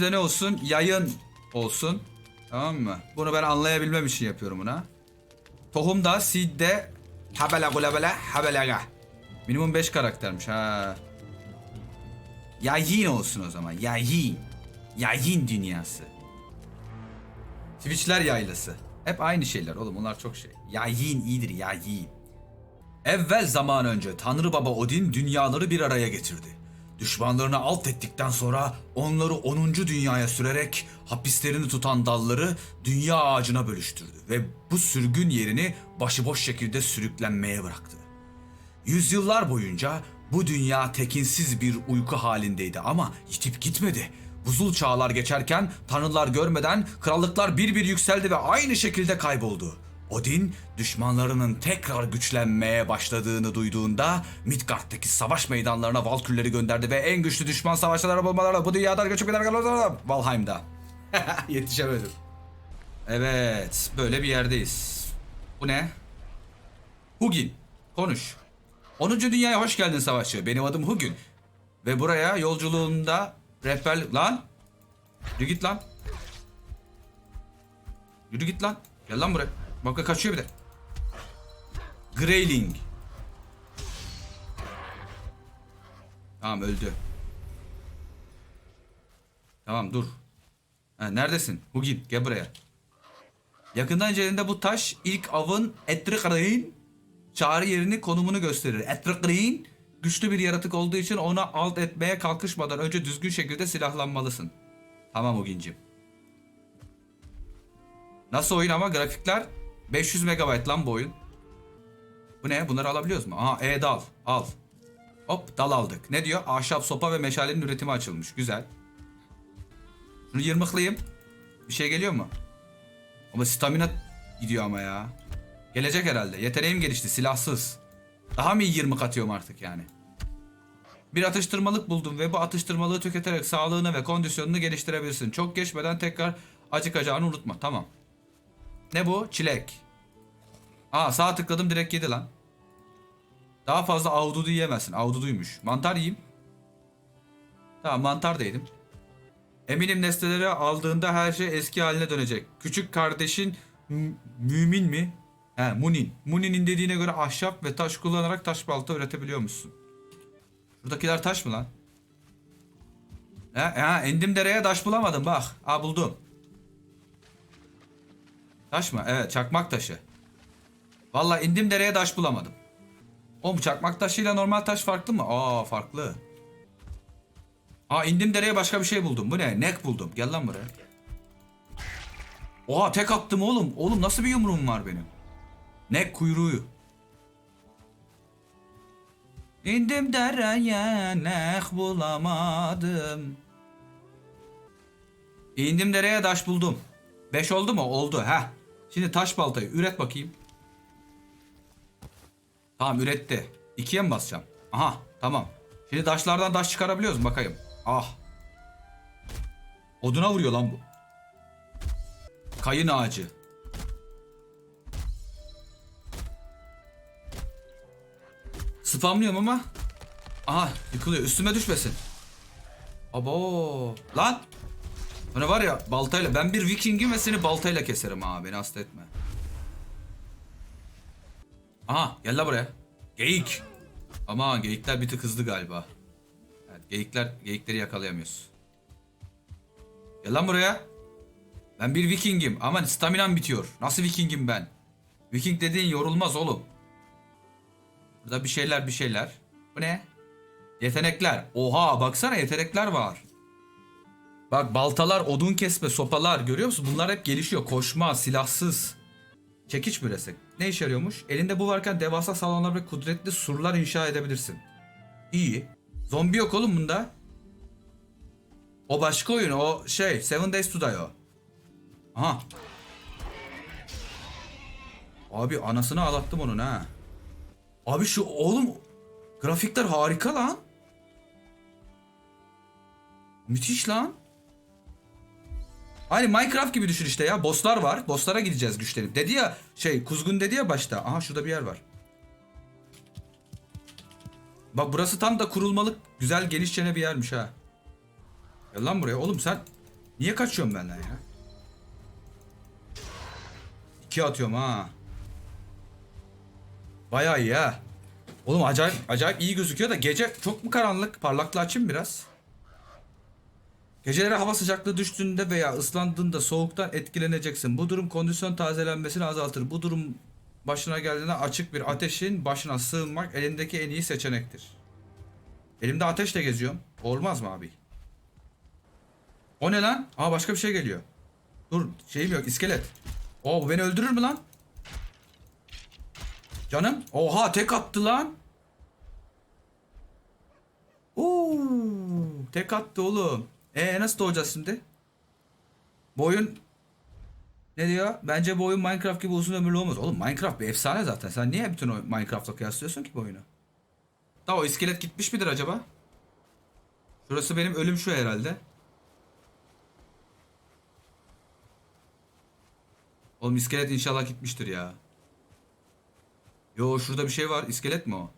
de ne olsun? Yayın olsun. Tamam mı? Bunu ben anlayabilmem için yapıyorum buna. Tohum da seed de habela gulabela habelaga. Minimum 5 karaktermiş ha. Yayın olsun o zaman. Yayın. Yayın dünyası. Twitch'ler yaylası. Hep aynı şeyler oğlum bunlar çok şey. Yayın iyidir yayın. Evvel zaman önce Tanrı Baba Odin dünyaları bir araya getirdi. Düşmanlarını alt ettikten sonra onları 10. dünyaya sürerek hapislerini tutan dalları dünya ağacına bölüştürdü ve bu sürgün yerini başıboş şekilde sürüklenmeye bıraktı. Yüzyıllar boyunca bu dünya tekinsiz bir uyku halindeydi ama yitip gitmedi. Buzul çağlar geçerken tanrılar görmeden krallıklar bir bir yükseldi ve aynı şekilde kayboldu. Odin düşmanlarının tekrar güçlenmeye başladığını duyduğunda Midgard'daki savaş meydanlarına Valkürleri gönderdi ve en güçlü düşman savaşçıları bulmalarla bu dünyadan göçüp gider Valheim'da. Yetişemedim. Evet, böyle bir yerdeyiz. Bu ne? Hugin, konuş. 10. Dünyaya hoş geldin savaşçı. Benim adım Hugin. Ve buraya yolculuğunda rehber... Lan! Yürü git lan. Yürü git lan. Gel lan buraya. Bak kaçıyor bir de. Greyling. Tamam öldü. Tamam dur. Ha, neredesin? Hugin gel buraya. Yakından incelediğinde bu taş ilk avın Etrikrein çağrı yerini konumunu gösterir. Etrikrein güçlü bir yaratık olduğu için ona alt etmeye kalkışmadan önce düzgün şekilde silahlanmalısın. Tamam Hugin'cim. Nasıl oyun ama grafikler 500 MB lan bu oyun. Bu ne? Bunları alabiliyoruz mu? Aha E dal. Al. Hop dal aldık. Ne diyor? Ahşap sopa ve meşalenin üretimi açılmış. Güzel. Şunu yırmıklayayım. Bir şey geliyor mu? Ama stamina gidiyor ama ya. Gelecek herhalde. Yeteneğim gelişti. Silahsız. Daha mı iyi yırmık atıyorum artık yani? Bir atıştırmalık buldum ve bu atıştırmalığı tüketerek sağlığını ve kondisyonunu geliştirebilirsin. Çok geçmeden tekrar acıkacağını unutma. Tamam. Ne bu? Çilek. Aa sağ tıkladım direkt yedi lan. Daha fazla avududu yiyemezsin. Avududuymuş. Mantar yiyeyim. Tamam mantar da yedim. Eminim nesneleri aldığında her şey eski haline dönecek. Küçük kardeşin mümin mi? He Munin. Munin'in dediğine göre ahşap ve taş kullanarak taş balta üretebiliyor musun? Buradakiler taş mı lan? He, he indim dereye taş bulamadım bak. Aa buldum. Taş mı? Evet çakmak taşı. Valla indim dereye taş bulamadım. Oğlum çakmak taşıyla normal taş farklı mı? Aa farklı. Aa indim dereye başka bir şey buldum. Bu ne? Nek buldum. Gel lan buraya. Oha tek attım oğlum. Oğlum nasıl bir yumruğum var benim? Nek kuyruğu. İndim dereye nek bulamadım. İndim dereye taş buldum. 5 oldu mu? Oldu. Ha. Şimdi taş baltayı üret bakayım. Tamam üretti. İkiye mi basacağım? Aha tamam. Şimdi taşlardan taş çıkarabiliyoruz mu bakayım. Ah. Oduna vuruyor lan bu. Kayın ağacı. Spamlıyorum ama. Aha yıkılıyor. Üstüme düşmesin. Abo. Lan. Hani var ya baltayla. Ben bir vikingim ve seni baltayla keserim ha. Beni hasta etme. Aha gel la buraya. Geyik. Ama geyikler bir tık hızlı galiba. Evet, geyikler, geyikleri yakalayamıyoruz. Gel lan buraya. Ben bir vikingim ama staminam bitiyor. Nasıl vikingim ben? Viking dediğin yorulmaz oğlum. Burada bir şeyler bir şeyler. Bu ne? Yetenekler. Oha baksana yetenekler var. Bak baltalar, odun kesme, sopalar görüyor musun? Bunlar hep gelişiyor. Koşma, silahsız. Çekiç müresi. Ne işe yarıyormuş? Elinde bu varken devasa salonlar ve kudretli surlar inşa edebilirsin. İyi. Zombi yok oğlum bunda. O başka oyun. O şey Seven Days to Die o. Aha. Abi anasını ağlattım onun ha. Abi şu oğlum grafikler harika lan. Müthiş lan. Hani Minecraft gibi düşün işte ya. Bosslar var. Bosslara gideceğiz güçlenip. Dedi ya şey Kuzgun dedi ya başta. Aha şurada bir yer var. Bak burası tam da kurulmalık güzel genişçene bir yermiş ha. Gel lan buraya oğlum sen Niye kaçıyorum benden ya? İki atıyorum ha. Bayağı iyi ha. Oğlum acayip acayip iyi gözüküyor da gece çok mu karanlık? Parlaklığı açayım biraz. Geceleri hava sıcaklığı düştüğünde veya ıslandığında soğuktan etkileneceksin. Bu durum kondisyon tazelenmesini azaltır. Bu durum başına geldiğinde açık bir ateşin başına sığınmak elindeki en iyi seçenektir. Elimde ateşle geziyorum. Olmaz mı abi? O ne lan? Aa başka bir şey geliyor. Dur şeyim yok iskelet. Oo bu beni öldürür mü lan? Canım. Oha tek attı lan. Oo, tek attı oğlum. E nasıl doğacağız şimdi? Bu oyun ne diyor? Bence bu oyun Minecraft gibi uzun ömürlü olmaz. Oğlum Minecraft bir efsane zaten. Sen niye bütün Minecraft'la kıyaslıyorsun ki bu oyunu? Daha o iskelet gitmiş midir acaba? Şurası benim ölüm şu herhalde. Oğlum iskelet inşallah gitmiştir ya. Yo şurada bir şey var. İskelet mi o?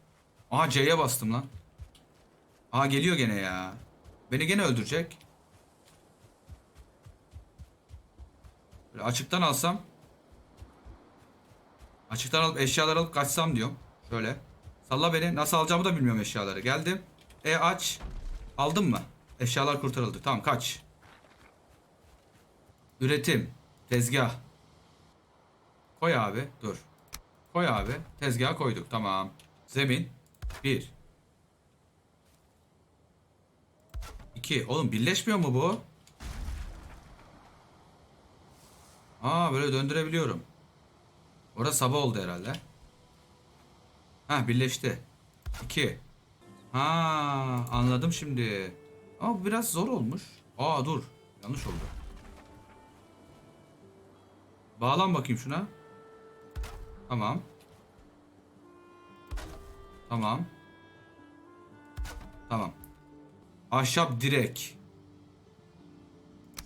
Aha C'ye bastım lan. Aha geliyor gene ya. Beni gene öldürecek. Böyle açıktan alsam. Açıktan alıp eşyaları alıp kaçsam diyorum. Şöyle. Salla beni. Nasıl alacağımı da bilmiyorum eşyaları. Geldim. E aç. Aldın mı? Eşyalar kurtarıldı. Tamam kaç. Üretim. Tezgah. Koy abi. Dur. Koy abi. Tezgaha koyduk. Tamam. Zemin. Bir. İki. Oğlum birleşmiyor mu bu? Aa böyle döndürebiliyorum. Orada sabah oldu herhalde. Ha birleşti. İki. Ha anladım şimdi. Ama biraz zor olmuş. Aa dur. Yanlış oldu. Bağlan bakayım şuna. Tamam. Tamam. Tamam. Ahşap direk.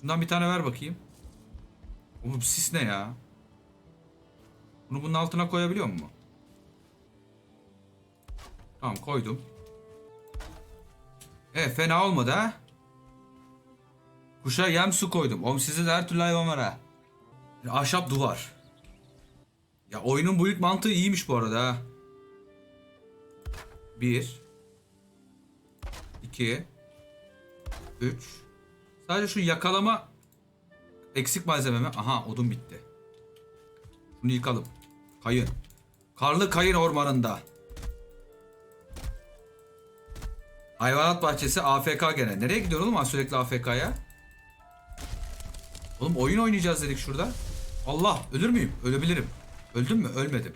Şundan bir tane ver bakayım. O bu sis ne ya? Bunu bunun altına koyabiliyor mu? Tamam koydum. E fena olmadı ha. Kuşa yem su koydum. Oğlum sizde de her türlü hayvan var ha. Ahşap duvar. Ya oyunun bu ilk mantığı iyiymiş bu arada ha. Bir. iki, Üç. Sadece şu yakalama eksik malzememe. Aha odun bitti. Bunu yıkalım. Kayın. Karlı kayın ormanında. Hayvanat bahçesi AFK gene. Nereye gidiyor oğlum sürekli AFK'ya? Oğlum oyun oynayacağız dedik şurada. Allah ölür müyüm? Ölebilirim. Öldüm mü? Ölmedim.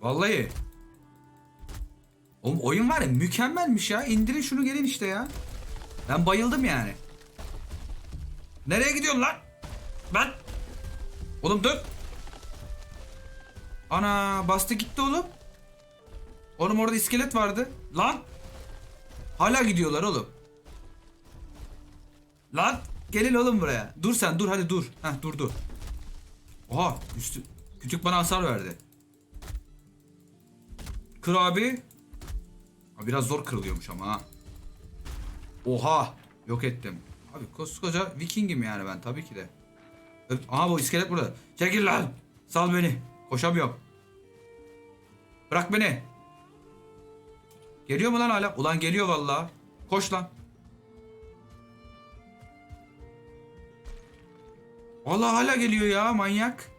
Vallahi. Oğlum oyun var ya mükemmelmiş ya. İndirin şunu gelin işte ya. Ben bayıldım yani. Nereye gidiyorsun lan? Ben. Oğlum dur. Ana bastı gitti oğlum. Oğlum orada iskelet vardı. Lan. Hala gidiyorlar oğlum. Lan. Gelin oğlum buraya. Dur sen dur hadi dur. Heh durdu. Oha üstü. Küçük bana hasar verdi. Kır abi. Biraz zor kırılıyormuş ama ha. Oha. Yok ettim. Abi koskoca vikingim yani ben tabii ki de. Öp- bu iskelet burada. Çekil lan. Sal beni. Koşamıyorum. Bırak beni. Geliyor mu lan hala? Ulan geliyor vallahi. Koş lan. Vallahi hala geliyor ya manyak.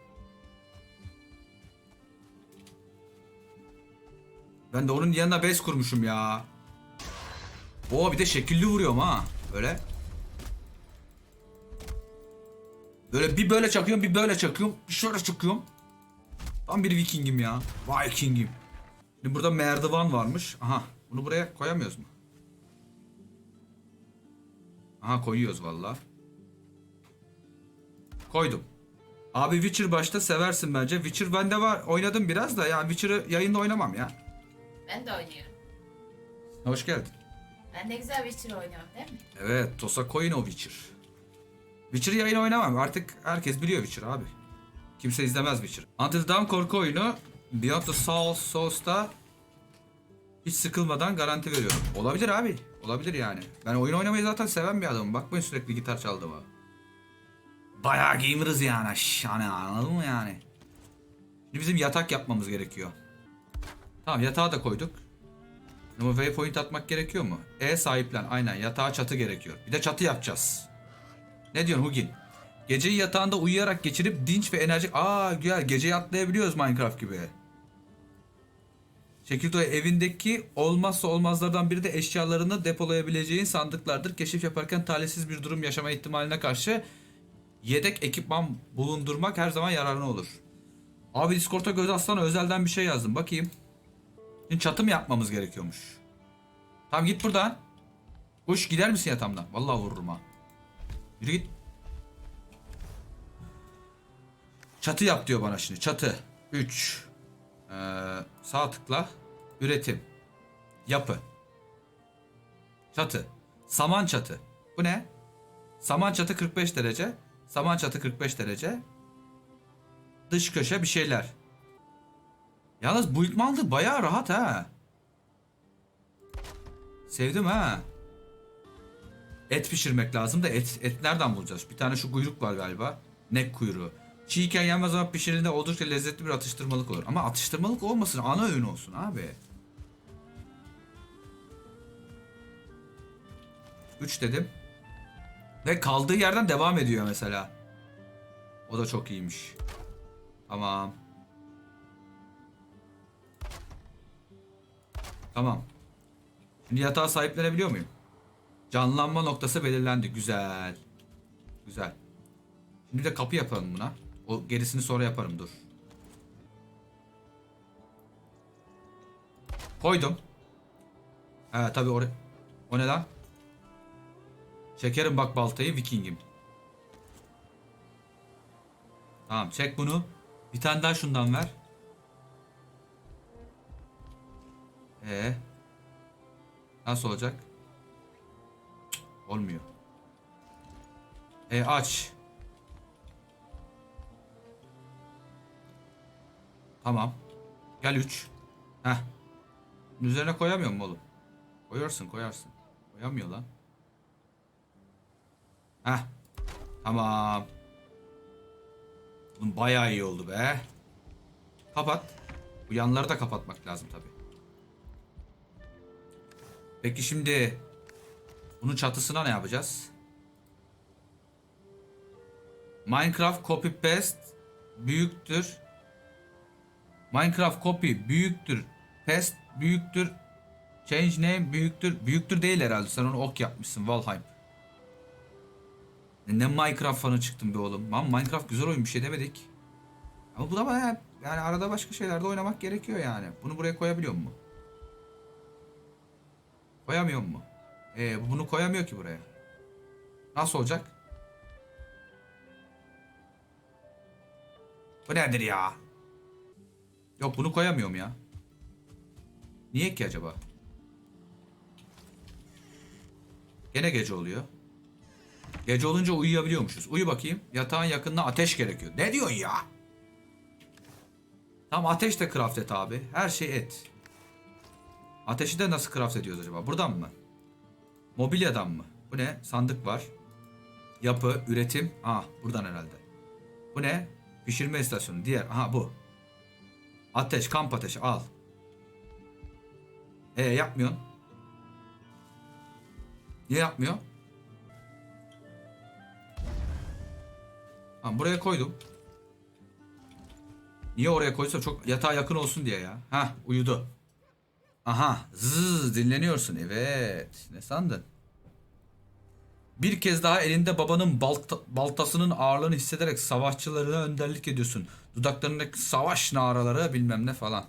Ben de onun yanına bez kurmuşum ya. Oo bir de şekilli vuruyorum ha. Böyle. Böyle bir böyle çakıyorum bir böyle çakıyorum. Bir şöyle çakıyorum. Tam bir vikingim ya. Vikingim. Şimdi burada merdiven varmış. Aha. Bunu buraya koyamıyoruz mu? Aha koyuyoruz valla. Koydum. Abi Witcher başta seversin bence. Witcher bende var. Oynadım biraz da yani Witcher'ı yayında oynamam ya. Ben de oynuyorum. Hoş geldin. Ben de güzel Witcher oynuyorum değil mi? Evet, Tosa Coin o Witcher. Witcher yayın oynamam. Artık herkes biliyor Witcher abi. Kimse izlemez Witcher. Until Dawn korku oyunu Beyond the Soul Souls'ta hiç sıkılmadan garanti veriyorum. Olabilir abi. Olabilir yani. Ben oyun oynamayı zaten seven bir adamım. Bakmayın sürekli gitar çaldığıma. Bayağı gamerız yani. Hani anladın mı yani? Şimdi bizim yatak yapmamız gerekiyor. Tamam yatağı da koyduk. Ama waypoint atmak gerekiyor mu? E sahiplen. Aynen yatağa çatı gerekiyor. Bir de çatı yapacağız. Ne diyorsun Hugin? Geceyi yatağında uyuyarak geçirip dinç ve enerjik... Aa güzel geceyi atlayabiliyoruz Minecraft gibi. Şekilde evindeki olmazsa olmazlardan biri de eşyalarını depolayabileceğin sandıklardır. Keşif yaparken talihsiz bir durum yaşama ihtimaline karşı yedek ekipman bulundurmak her zaman yararlı olur. Abi Discord'a göz atsana özelden bir şey yazdım. Bakayım. Şimdi çatı mı yapmamız gerekiyormuş? Tamam git buradan. Kuş gider misin yatağımdan? Vallahi vururum ha. Yürü git. Çatı yap diyor bana şimdi. Çatı. 3. Ee, sağ tıkla. Üretim. Yapı. Çatı. Saman çatı. Bu ne? Saman çatı 45 derece. Saman çatı 45 derece. Dış köşe bir şeyler. Yalnız build mantığı bayağı rahat ha. Sevdim ha. Et pişirmek lazım da et, et nereden bulacağız? Bir tane şu kuyruk var galiba. Nek kuyruğu. Çiğken yenmez ama pişirildiğinde oldukça lezzetli bir atıştırmalık olur. Ama atıştırmalık olmasın ana öğün olsun abi. 3 dedim. Ve kaldığı yerden devam ediyor mesela. O da çok iyiymiş. Tamam. Tamam. Şimdi yatağı sahiplenebiliyor muyum? Canlanma noktası belirlendi. Güzel. Güzel. Şimdi de kapı yapalım buna. O gerisini sonra yaparım dur. Koydum. He tabi oraya. O ne lan? Çekerim bak baltayı vikingim. Tamam çek bunu. Bir tane daha şundan ver. Ee, nasıl olacak? Olmuyor. E aç. Tamam. Gel 3. Heh. Üzerine koyamıyor mu oğlum? Koyarsın koyarsın. Koyamıyor lan. Heh. Tamam. Bunun bayağı iyi oldu be. Kapat. Bu yanları da kapatmak lazım tabi. Peki şimdi bunun çatısına ne yapacağız? Minecraft copy paste büyüktür. Minecraft copy büyüktür. Paste büyüktür. Change name büyüktür. Büyüktür değil herhalde. Sen onu ok yapmışsın Valheim. Ne Minecraft fanı çıktın be oğlum. Lan Minecraft güzel oyun bir şey demedik. Ama bu da baya yani arada başka şeylerde oynamak gerekiyor yani. Bunu buraya koyabiliyor mu? Koyamıyor mu? Ee, bu bunu koyamıyor ki buraya. Nasıl olacak? Bu nedir ya? Yok bunu koyamıyorum ya. Niye ki acaba? Gene gece oluyor. Gece olunca uyuyabiliyormuşuz. Uyu bakayım. Yatağın yakınına ateş gerekiyor. Ne diyorsun ya? Tamam ateş de craft et abi. Her şey et. Ateşi de nasıl craft ediyoruz acaba? Buradan mı? Mobilyadan mı? Bu ne? Sandık var. Yapı, üretim. Ah buradan herhalde. Bu ne? Pişirme istasyonu. Diğer. Aha bu. Ateş, kamp ateşi al. E yapmıyorsun. Niye yapmıyor? Tamam buraya koydum. Niye oraya koysa çok yatağa yakın olsun diye ya. Ha uyudu. Aha zzz dinleniyorsun evet. Ne sandın? Bir kez daha elinde babanın balta- baltasının ağırlığını hissederek savaşçılarına önderlik ediyorsun. Dudaklarındaki savaş naraları bilmem ne falan.